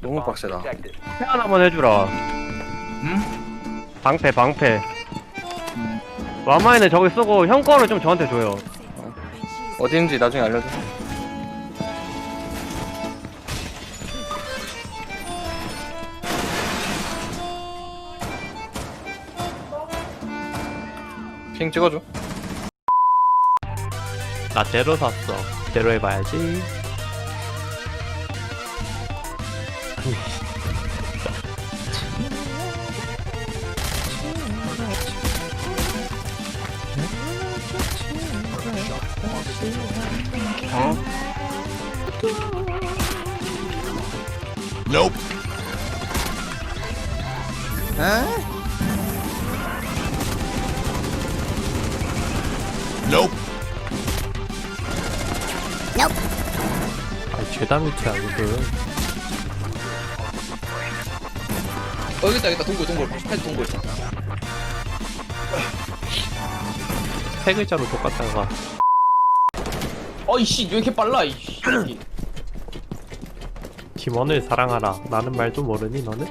너무 빡세다. 태안 한번 해주라. 응? 방패 방패. 음. 와마이는 저기 쓰고 형 거를 좀 저한테 줘요. 어딘지 나중에 알려줘. 핑 찍어줘. 나 제로 샀어. 제로 해봐야지. 아 죄다 밑이 아니고. 어 여기 있다 여기 있다. 동굴 동굴. 패드 동굴. 세 글자로 똑같다가. 어이씨 왜 이렇게 빨라 이씨 팀원을 사랑하라. 나는 말도 모르니 너는?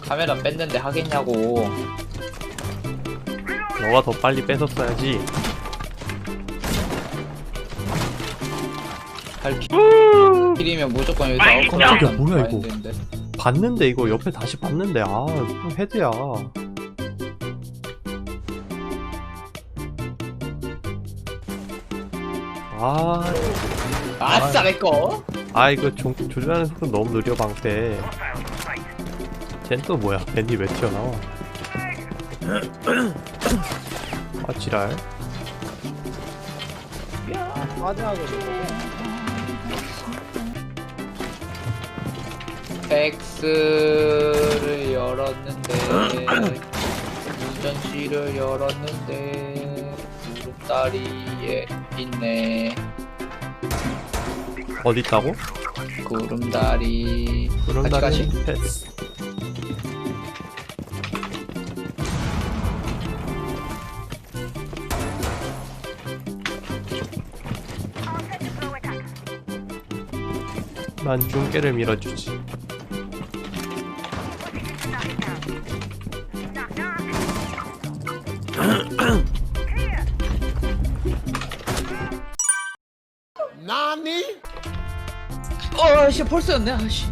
카메라 뺐는데 하겠냐고 너가 더 빨리 뺏었어야지. 할 길이면 무조건 여기서 아웃 깜짝이야, 어, 뭐야, 이거. 봤는데 이거 옆에 다시 봤는데 아 헤드야. 아, 아싸 내꺼 아 이거 조, 조준하는 속도 너무 느려 방패. 쟨 또 뭐야? 밴디 왜 튀어나와? 아 지랄. 엑스를 열었는데 운전실을 열었는데 구름다리에 있네 어디 있다고? 구름다리 그런 같이 다리 패스. 난 중계를 밀어주지. 어씨 펄스였네 아씨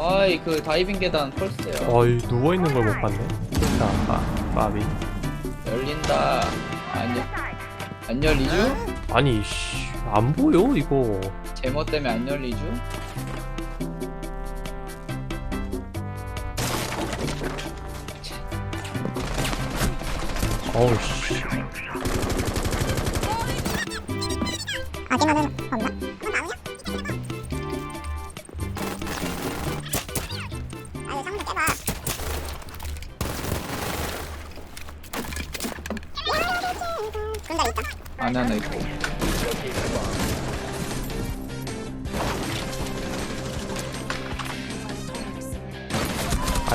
아이 그 다이빙 계단 펄스야 어이 누워 있는 걸 못 봤네. 자, 아, 바비. 열린다 안, 열, 안 열리죠? 아니 씨, 안 보여 이거. 제모 때문에 안 열리죠? 어우 씨. 어디만은 없나?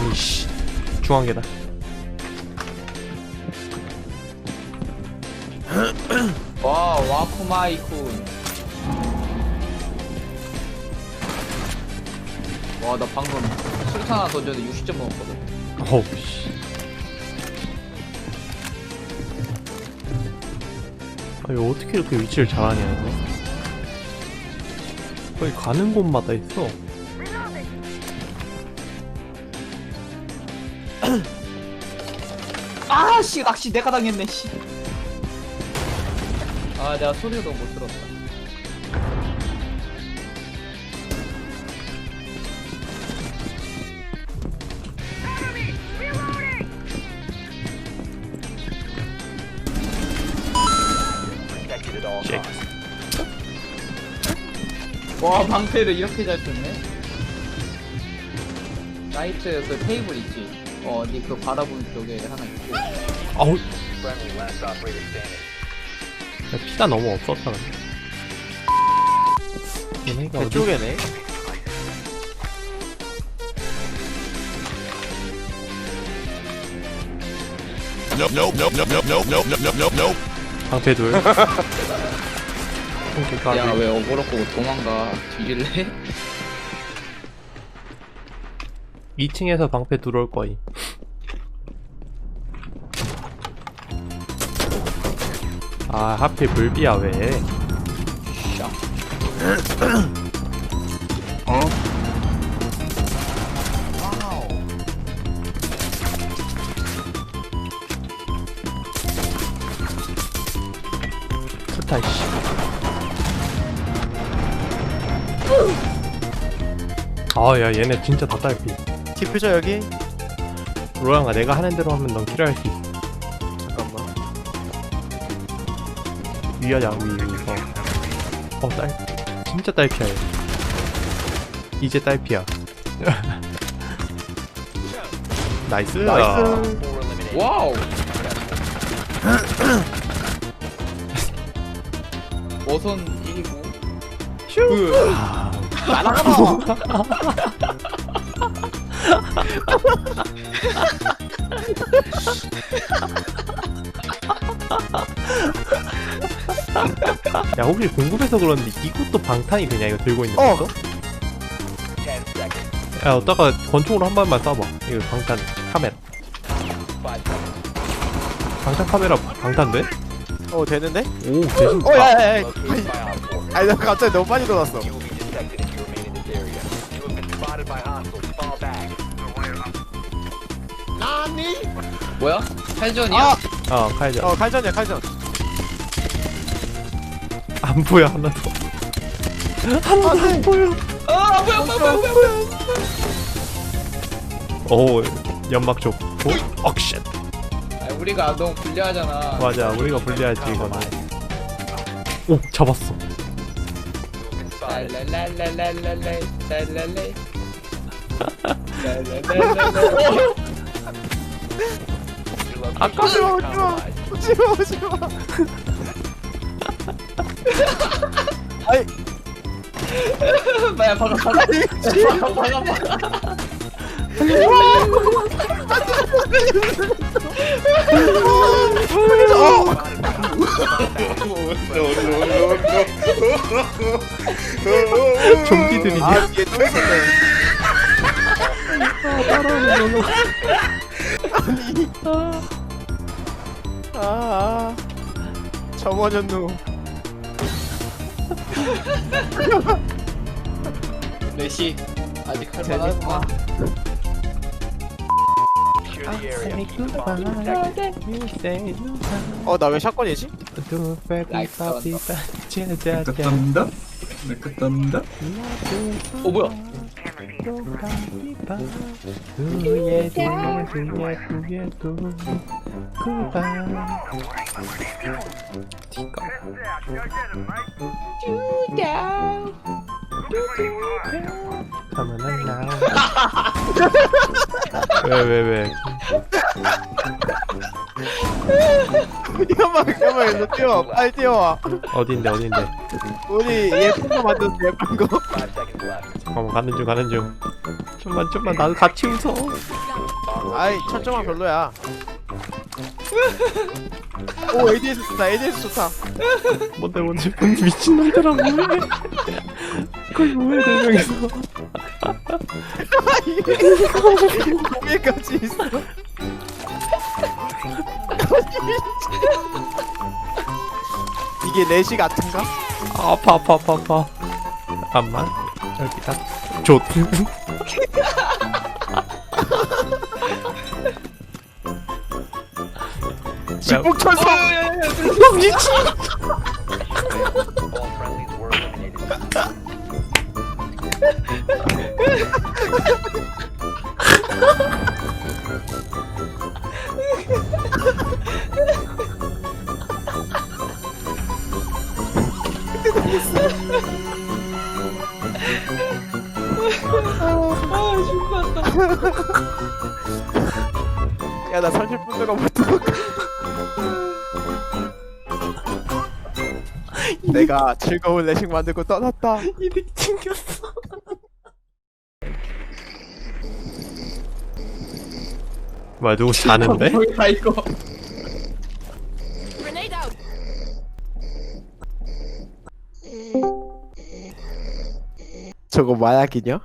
아니 씨. 중앙 계단. 와 와쿠마이쿤 와 나 방금 수류탄 하나 던졌는데 60점 먹었거든 어우 씨. 아니 어떻게 이렇게 위치를 잘하냐 이거. 거의 가는 곳마다 있어. 아씨 낚시 내가 당했네 씨 아 내가 소리도 못 들었다. 와 방패를 이렇게 잘 쓰네. 나이트 그 테이블 있지 어 니그 바라보는 쪽에 하나 있고 아우. 야, 피가 너무 없었다 근데. 얘네가 어디 그쪽에네. 방패 둘. 야 왜 어그로 보고 도망가 뒤질래? 2층에서 방패 들어올 거임. 아 하필 물비야 왜? 씨. 아야 얘네 진짜 다 딸피. 디퓨저 여기 로랑아 내가 하는 대로 하면 넌 킬할 수 있어. 잠깐만 위하자 위 위. 어. 어 딸. 진짜 딸피야 얘. 이제 딸피야. 나이스. 나이스 와우 머선 1이고 야 혹시 궁금해서 그런데 이것도 방탄이 되냐 이거 들고 있는 어. 거? 야 어따가 권총으로 한 발만 쏴봐. 이거 방탄 카메라. 방탄 카메라 방탄 돼? 어 되는데? 오 대신. 어 야야야 아니 나 갑자기 너무 빨리 돌았어 뭐야? 탈전이야? 아! 어 칼자. 어 칼전이야 칼전 안 보여 하나도. 하나도 안 보여. 아 뭐야 뭐야 뭐야 뭐야 오 연막 쪽. 오 억쉣. 아, 우리가 너무 불리하잖아 맞아 우리가 불리하지 이거는. 오 잡았어. 랄랄랄랄랄랄랄 랄랄랄 랄랄랄랄랄 아까워 오지마 오지마 오지마. 아이. 뭐야 방금 방금 방금 방금 좀비들이냐? 아또 있었네 아니. 아 아 정원현누. 레시. 아직 할 만하구나 어. 나 왜 샷건이지? 떴답니다. 네, 떴답니다. 어 뭐야 가면은 나. 왜왜 왜? 야만 야만 일로 뛰어 빨리 뛰어와 어딘데 어딘데? 우리 예쁜 거 만들었어 예쁜 거 잠깐만 가는 중 가는 중. 좀만 좀만 나도 같이 웃어. 아이 철조망 별로야 오 ADS 좋다 ADS 좋다 뭔데 뭔데 미친 놈들아 뭐해? 그걸 뭐해 네 명이서? 거기까지 있어 이게 레시 같은가? 아, 아파 아파 아파 아파. 잠깐만 여기다. 좋. 직북천성 야 나 30분 동안 못 들어가 내가 즐거운 레식 만들고 떠났다 이득 챙겼어. 뭐야 누구 자는데? 뭐야 이거 저거 마약이냐?